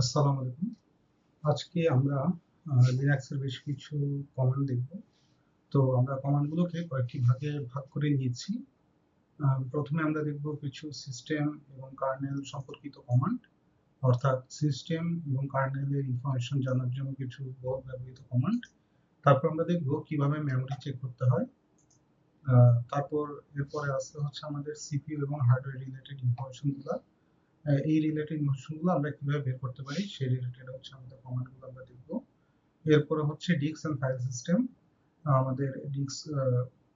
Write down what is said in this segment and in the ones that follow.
আসসালামু আলাইকুম। আজকে আমরা লিনাক্সের বেশ কিছু কমান্ড দেখব। তো আমরা কমান্ডগুলোকে কয়েকটি ভাগে ভাগ করে নিয়েছি। প্রথমে আমরা দেখব কিছু সিস্টেম এবং কার্নেল সম্পর্কিত কমান্ড অর্থাৎ সিস্টেম এবং কার্নেলের ইনফরমেশন জানার জন্য কিছু বহু ব্যবহৃত কমান্ড তারপর আমরা দেখব কীভাবে মেমরি চেক করতে হয়। তারপর এরপরে আসতে হচ্ছে আমাদের সিপিইউ এবং হার্ডওয়্যার রিলেটেড ইনফরমেশনগুলো এই রিলেটেড ইনফরমেশনগুলো আমরা কীভাবে বের করতে পারি, সেই রিলেটেড হচ্ছে আমাদের কমান্ডগুলো আমরা দেখব। এরপরে হচ্ছে ডিস্ক এন্ড ফাইল সিস্টেম। আমাদের ডিস্ক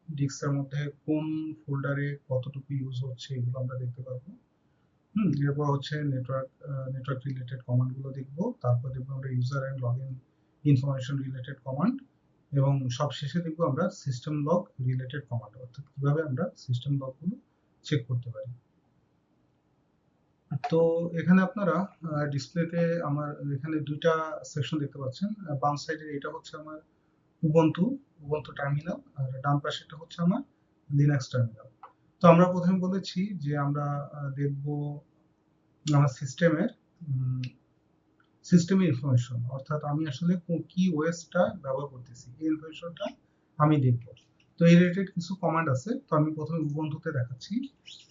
ডিস্কের মধ্যে কোন ফোল্ডারে কতটুকু ইউজ হচ্ছে এগুলো আমরা দেখতে পারব। হুম, এরপর হচ্ছে নেটওয়ার্ক নেটওয়ার্ক রিলেটেড কমান্ডগুলো দেখব। তারপর দেখব আমরা user and log in information related command এবং সব শেষে দেখব আমরা সিস্টেম লগ রিলেটেড কমান্ড অর্থাৎ কীভাবে আমরা সিস্টেম লগগুলো চেক করতে পারি। তো এখানে আপনারা ডিসপ্লেতে আমার এখানে দুইটা সেকশন দেখতে পাচ্ছেন। বাম সাইডে এটা হচ্ছে আমার উবুন্টু উবুন্টু টার্মিনাল আর ডান পাশেরটা হচ্ছে আমার লিনাক্স টার্মিনাল তো আমরা প্রথমে বলেছি যে আমরা দেখব আমার সিস্টেমের সিস্টেমের ইনফরমেশন অর্থাৎ আমি আসলে কো- ওএসটা ব্যবহার করতেছি, এই ইনফরমেশনটা আমি দেখব। তো এই রিলেটেড কিছু কমান্ড আছে, তো আমি প্রথমে উবুন্টুতে দেখাচ্ছি।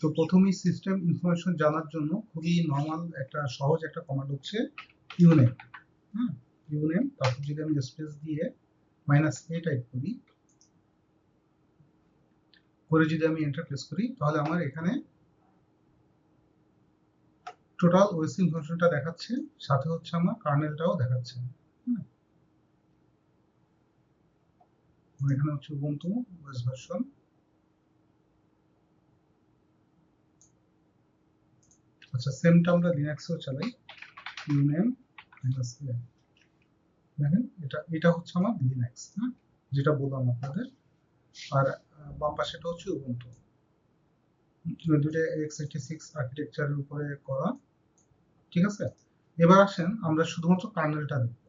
তো প্রথমেই সিস্টেম ইনফরমেশন জানার জন্য খুবই নর্মাল একটা, সহজ একটা কমান্ড হচ্ছে ইউনেম হ্যাঁ ইউনেম তারপর যদি আমি স্পেস দিয়ে মাইনাস এ টাইপ করি, করে যদি আমি এন্টার প্রেস করি, তাহলে আমার এখানে টোটাল ওএস ইনফরমেশনটা দেখাচ্ছে, সাথে হচ্ছে আমার কার্নেলটাও দেখাচ্ছে হ্যাঁ আমার এখানে হচ্ছে উবুন্টু ওএস ভার্সন আচ্ছা সেমটা আমরা লিনাক্সেও চালাই। ইউনেম মাইনাস দেখেন, এটা এটা হচ্ছে আমার লিনাক্স হ্যাঁ? যেটা বললাম আপনাদের। আর বাম পাশেটা হচ্ছে উবুন্টু দুটো এক্স এইটি সিক্স আর্কিটেকচারের উপরে করা। ঠিক আছে? এবার আসেন, আমরা শুধুমাত্র কার্নেলটা দেখব।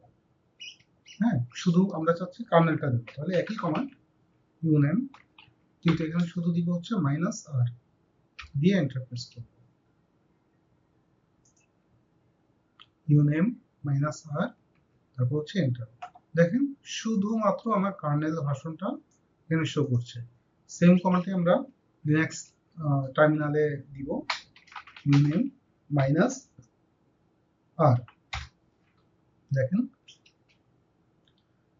হ্যাঁ শুধু আমরা চাচ্ছি কার্নেলটা দেখব তাহলে একই কমান্ড ইউনেম কিন্তু এখানে শুধু দিব হচ্ছে মাইনাস আর দিয়ে এন্টার প্রেস করব। ইউনেম মাইনাস আর তারপর হচ্ছে এন্টার দেখেন, শুধুমাত্র আমার কার্নেল ভাষণটা এখানে শো করছে। সেম কমান্ডে আমরা লিনাক্স টার্মিনালে দিব। ইউনেম মাইনাস আর দেখেন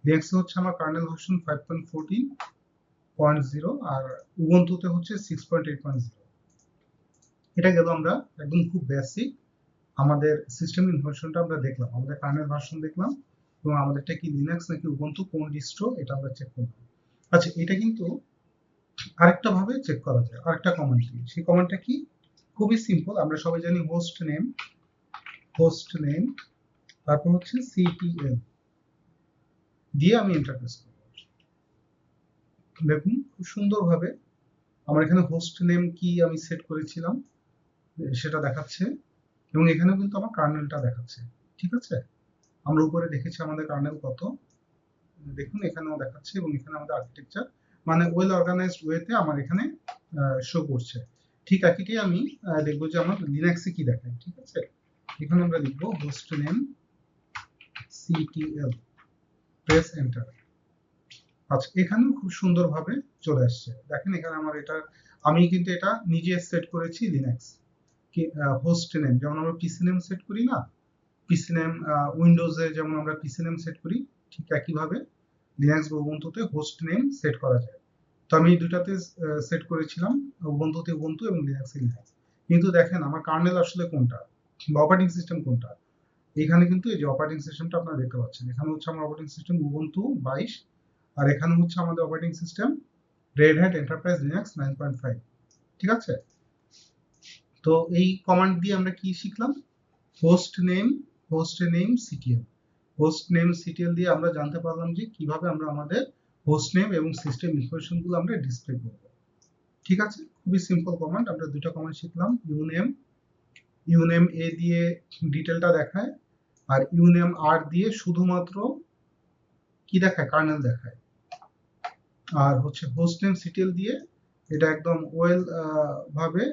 লিনাক্স হচ্ছে আমার kernel version five point fourteen point zero আর উবন্তুতে হচ্ছে six point eight point zero এটা গেল আমরা একদম খুব বেসিক আমাদের সিস্টেম ইনফরমেশনটা আমরা দেখলাম, আমাদের কার্নেল ভার্সন দেখলাম এবং আমাদেরটা কি লিনাক্স নাকি উবুন্টু কোন ডিস্ট্রো এটা আমরা চেক করলাম। আচ্ছা এটা কিন্তু আরেকটা ভাবে চেক করা যায়, আরেকটা কমান্ড দিয়ে সেই কমান্ডটা কি? খুবই সিম্পল আমরা সবাই জানি হোস্ট নেম হোস্ট নেম তারপর হচ্ছে সিটিএল দিয়ে আমি ইন্টারফেস করব। দেখুন, খুব সুন্দরভাবে আমার এখানে হোস্ট নেম কি আমি সেট করেছিলাম সেটা দেখাচ্ছে এবং এখানেও কিন্তু আমার কার্নেলটা দেখাচ্ছে, ঠিক আছে? আমরা উপরে দেখেছি আমাদের কার্নেল কত, দেখুন এখানেও দেখাচ্ছে এবং এখানে আমাদের আর্কিটেকচার মানে ওয়েল অর্গানাইজড ওয়েতে আমার এখানে শো করছে। ঠিক একইটাই আমি দেখব যে আমার লিনাক্সে কি দেখায়, ঠিক আছে? এখানে আমরা লিখব host name CTL press enter আচ্ছা এখানেও খুব সুন্দরভাবে চলে আসছে। দেখেন এখানে আমার এটা, আমি কিন্তু এটা নিজে সেট করেছি লিনাক্স হোস্ট নেম যেমন আমরা পিসি নেম সেট করি না পিসি নেম উইন্ডোজে যেমন আমরা পিসি নেম সেট করি, ঠিক একইভাবে লিনাক্স বা উবুন্টুতে হোস্ট নেম সেট করা যায়। তো আমি দুটাতে সেট করেছিলাম উবুন্টুতে উবুন্টু এবং লিনাক্সে লিনাক্স কিন্তু দেখেন আমার কার্নেল আসলে কোনটা? বা অপারেটিং সিস্টেম কোনটা? এখানে কিন্তু এই যে অপারেটিং সিস্টেমটা আপনারা দেখতে পাচ্ছেন। এখানে হচ্ছে আমার অপারেটিং সিস্টেম উবুন্টু বাইশ, আর এখানে হচ্ছে আমাদের operating system Red Hat Enterprise Linux nine point five ঠিক আছে? তো এই কমান্ড দিয়ে আমরা কি শিখলাম? Host name host name CTL host name CTL দিয়ে আমরা জানতে পারলাম যে কীভাবে আমরা আমাদের হোস্ট নেম এবং সিস্টেম ইনফরমেশনগুলো আমরা ডিসপ্লে করব। ঠিক আছে? খুবই সিম্পল কমান্ড আমরা দুটো কমান্ড শিখলাম। ইউনেম ইউনেম এ দিয়ে ডিটেলটা দেখায়। আর ইউনেম আর দিয়ে শুধুমাত্র কি দেখায়? কার্নেল দেখায়। আর হচ্ছে হোস্ট নেম সিটিএল দিয়ে এটা একদম ওয়েল ভাবে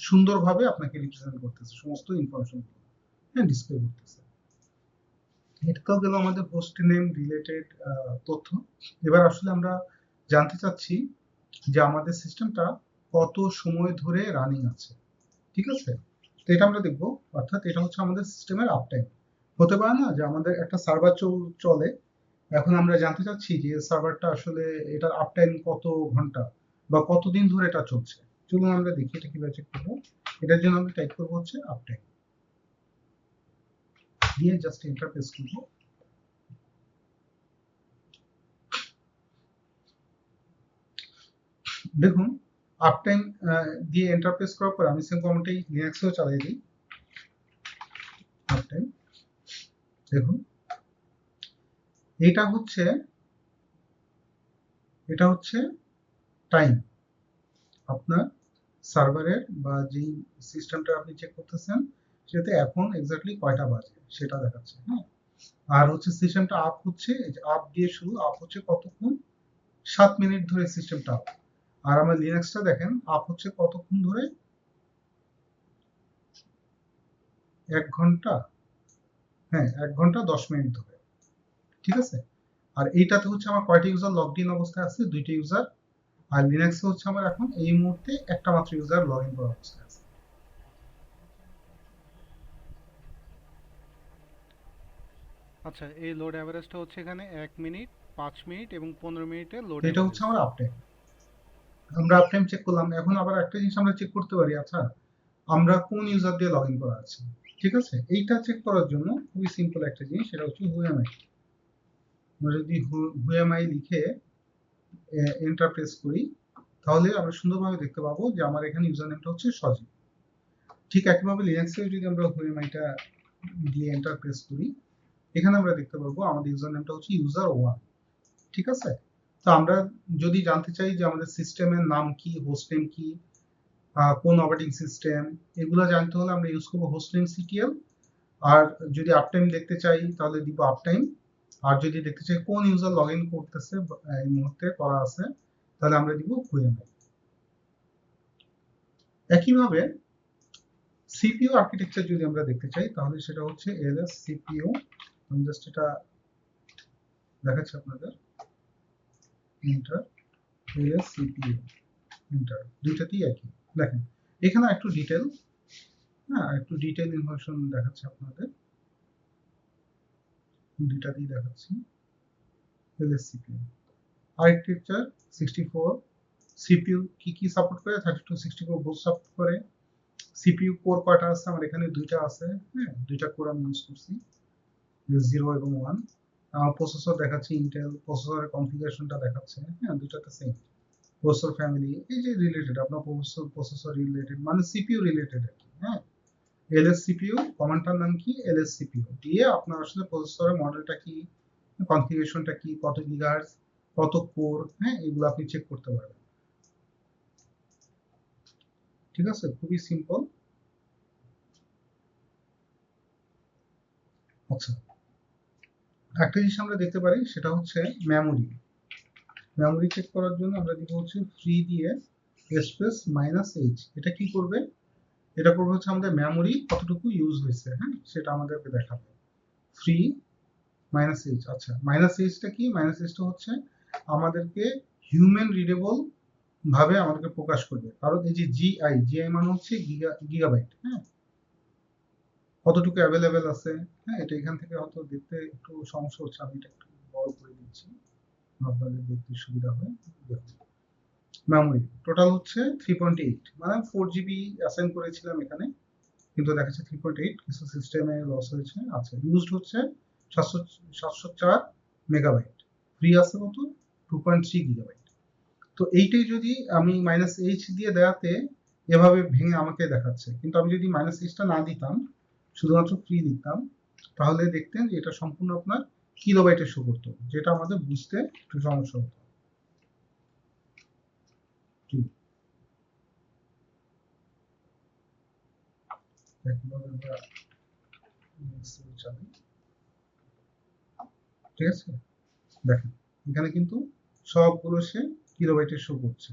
সুন্দরভাবে আপনাকে রিপ্রেজেন্ট করতেছে। সমস্ত ইনফরমেশন হ্যাঁ ডিসপ্লে করতেছে। এটাও গেল আমাদের হোস্ট নেম রিলেটেড তথ্য। এবার আসলে আমরা জানতে চাচ্ছি যে আমাদের সিস্টেমটা কত সময় ধরে রানিং আছে। ঠিক আছে? তো এটা আমরা দেখব। অর্থাৎ এটা হচ্ছে আমাদের সিস্টেমের আপ টাইম হতে পারে না যে আমাদের একটা সার্ভার চলে এখন আমরা জানতে চাচ্ছি যে সার্ভারটা আসলে এটার আপ টাইম কত ঘণ্টা বা কতদিন ধরে এটা চলছে? চলুন আমরা দেখি এটা কীভাবে চেক করব। এটার জন্য আমরা টাইপ করব হচ্ছে আপ টাইম দিয়ে জাস্ট ইন্টারফেস করব। দেখুন আপ টাইম দিয়ে এন্টারপ্রেস করার পর আমি সেম কমান্ডটাই লিনাক্সেও চালিয়ে দিই। আপ দেখুন। এটা হচ্ছে এটা হচ্ছে টাইম আপনার সার্ভারের বা যেই সিস্টেমটা আপনি চেক করতেছেন, সেটাতে এখন এক্স্যাক্টলি কয়টা বাজে, সেটা দেখাচ্ছে হ্যাঁ। আর হচ্ছে সিস্টেমটা আপ হচ্ছে আপ দিয়ে শুরু আপ হচ্ছে কতক্ষণ? সাত মিনিট ধরে সিস্টেমটা আপ আর আমার লিনাক্সটা দেখেন আপ হচ্ছে কতক্ষণ ধরে? এক ঘণ্টা। হ্যাঁ এক ঘণ্টা দশ মিনিট ধরে। ঠিক আছে? আর এইটাতে হচ্ছে আমার কয়টা ইউজার লগড ইন অবস্থায় আছে? দুইটা ইউজার আর লিনাক্সে হচ্ছে আমার এখন এই মুহূর্তে একটা মাত্র ইউজার লগ ইন করা অবস্থায় আছে। আচ্ছা এই লোড অ্যাভারেজটা হচ্ছে এখানে এক মিনিট পাঁচ মিনিট এবং পনেরো মিনিটে লোড এটা হচ্ছে আমার আপ টাইম আমরা টাইম চেক করলাম, এখন আবার একটা জিনিস আমরা চেক করতে পারি আচ্ছা আমরা কোন ইউজার দিয়ে লগ ইন করা আছে? ঠিক আছে? এইটা চেক করার জন্য খুবই সিম্পল একটা জিনিস, সেটা হচ্ছে হুএমআই আমরা যদি হুএমআই লিখে এন্টার প্রেস করি, তাহলে আমরা সুন্দরভাবে দেখতে পাবো যে আমার এখানে ইউজার নেমটা হচ্ছে সজীব। ঠিক একইভাবে লিনাক্সেও যদি আমরা হুএমআইটা দিয়ে এন্টার প্রেস করি, এখানে আমরা দেখতে পারব আমাদের ইউজার নেমটা হচ্ছে ইউজার ওয়ান ঠিক আছে? তো আমরা যদি জানতে চাই যে আমাদের সিস্টেমের নাম কি হোস্ট নেম কি কোন অপারেটিং সিস্টেম এগুলো জানতে হলে আমরা ইউজ করব হোস্ট নেম সিটিএল আর যদি আপ টাইম দেখতে চাই, তাহলে দিব আপ টাইম আর যদি দেখতে চাই কোন ইউজার লগ ইন করতেছে এই মুহূর্তে করা আছে, তাহলে আমরা দিব হুএমআই একইভাবে সিপিইউ আর্কিটেকচার যদি আমরা দেখতে চাই, তাহলে সেটা হচ্ছে এলএস সিপিইউ আমি জাস্ট এটা দেখাচ্ছি আপনাদের। ইন্টার এলএস সিপিইউ ইন্টার দুইটাতেই একই। দেখেন, এখানে একটু ডিটেল হ্যাঁ একটু ডিটেল ইনফরমেশন দেখাচ্ছে আপনাদের। দুইটাতেই দেখাচ্ছি LS CPU architecture sixty four CPU কি কি সাপোর্ট করে? Thirty two sixty four both support করে সিপিইউ কোর কয়টা আছে, আমার এখানে দুইটা আছে হ্যাঁ দুইটা কোর আমি ইউজ করছি। জিরো এবং ওয়ান প্রসেসর দেখাচ্ছে ইন্টেল প্রসেসরের কনফিগারেশনটা দেখাচ্ছে হ্যাঁ দুইটাতে সেম প্রসেসর ফ্যামিলি এই যে রিলেটেড আপনার প্রসেসর প্রসেসর রিলেটেড মানে সিপিইউ রিলেটেড আর কি হ্যাঁ? এলএস সিপিইউ কমান্ডটার নাম কি? এলএস সিপিইউ দিয়ে আপনার আসলে প্রসেসরের মডেলটা কি কনফিগারেশনটা কি, কত গিগাহার্জ কত কোর হ্যাঁ এগুলো আপনি চেক করতে পারবেন। ঠিক আছে? খুবই সিম্পল আচ্ছা। একটা জিনিস আমরা দেখতে পারি, সেটা হচ্ছে মেমোরি মেমোরি চেক করার জন্য আমরা দিব হচ্ছে ফ্রি দিয়ে স্পেস মাইনাস এইচ এটা কি করবে? এটা করবে হচ্ছে আমাদের মেমোরি কতটুকু ইউজ হয়েছে হ্যাঁ? সেটা আমাদেরকে দেখাবে। ফ্রি মাইনাস এইচ আচ্ছা মাইনাস এইচটা কি? মাইনাস এইচটা হচ্ছে আমাদেরকে হিউম্যান রিডেবল ভাবে আমাদেরকে প্রকাশ করবে। কারণ এই যে জিআই জিআই মানে হচ্ছে গিগা গিগাবাইট হ্যাঁ? কতটুকু অ্যাভেলেবেল আছে? হ্যাঁ এটা এখান থেকে হয়তো দেখতে একটু সমস্যা হচ্ছে। আমি এটা একটু বড় করে দিচ্ছি। আপনাদের দেখতে সুবিধা হয়। দেখুন। মেমোরি টোটাল হচ্ছে থ্রি পয়েন্ট এইট মানে ফোর জিবি অ্যাসাইন করেছিলাম এখানে, কিন্তু দেখাচ্ছে থ্রি পয়েন্ট এইট কিছু সিস্টেমে লস হয়েছে আচ্ছা ইউজড হচ্ছে সাতশো সাতশো চার মেগাবাইট ফ্রি আছে কত? টু পয়েন্ট থ্রি গিগাবাইট তো এইটাই যদি আমি মাইনাস এইচ দিয়ে দেওয়াতে এভাবে ভেঙে আমাকে দেখাচ্ছে। কিন্তু আমি যদি মাইনাস এইচটা না দিতাম শুধুমাত্র ফ্রি দিতাম তাহলে দেখতেন যে এটা সম্পূর্ণ আপনার কিলোবাইটে শো করতো, যেটা আমাদের বুঝতে একটু সমস্যা হতো। ঠিক আছে? দেখেন, এখানে কিন্তু সবগুলো সে কিলোবাইটে শো করছে।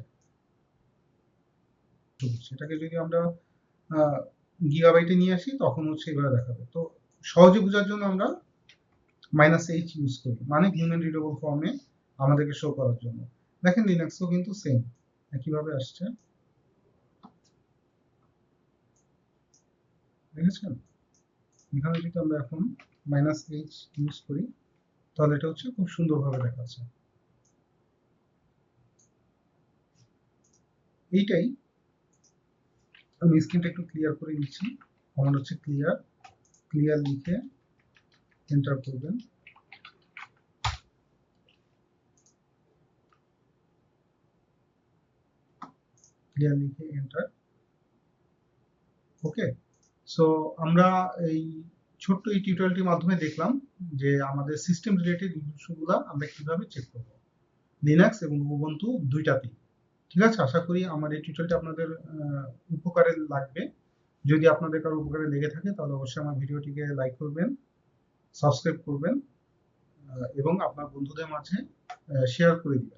এটাকে যদি আমরা গিগাবাইটে নিয়ে আসি, তখন হচ্ছে এভাবে দেখাবে। তো সহজে বোঝার জন্য আমরা মাইনাস এইচ ইউজ করি মানে হিউম্যান রিডেবল ফর্মে আমাদেরকে শো করার জন্য। দেখেন লিনাক্সও কিন্তু সেম একইভাবে আসছে। দেখেছেন? এখানে যদি আমরা এখন মাইনাস এইচ ইউজ করি, তাহলে এটা হচ্ছে খুব সুন্দরভাবে দেখাচ্ছে। এইটাই আমি স্ক্রিনটা একটু ক্লিয়ার করে নিচ্ছি। কমান্ড হচ্ছে ক্লিয়ার ক্লিয়ার লিখে এন্টার করবেন। ক্লিয়ার লিখে এন্টার ওকে সো আমরা এই ছোট্ট এই টিউটোরিয়ালটির মাধ্যমে দেখলাম যে আমাদের সিস্টেম রিলেটেড ইস্যুগুলো আমরা কীভাবে চেক করব। লিনাক্স এবং উবুন্টু দুইটাতেই। ঠিক আছে? আশা করি আমার এই টিউটোরিয়ালটা আপনাদের উপকারে লাগবে। যদি আপনাদের কারও উপকারে লেগে থাকে, তাহলে অবশ্যই আমার ভিডিওটিকে লাইক করবেন সাবস্ক্রাইব করবেন এবং আপনার বন্ধুদের মাঝে শেয়ার করে দিবেন।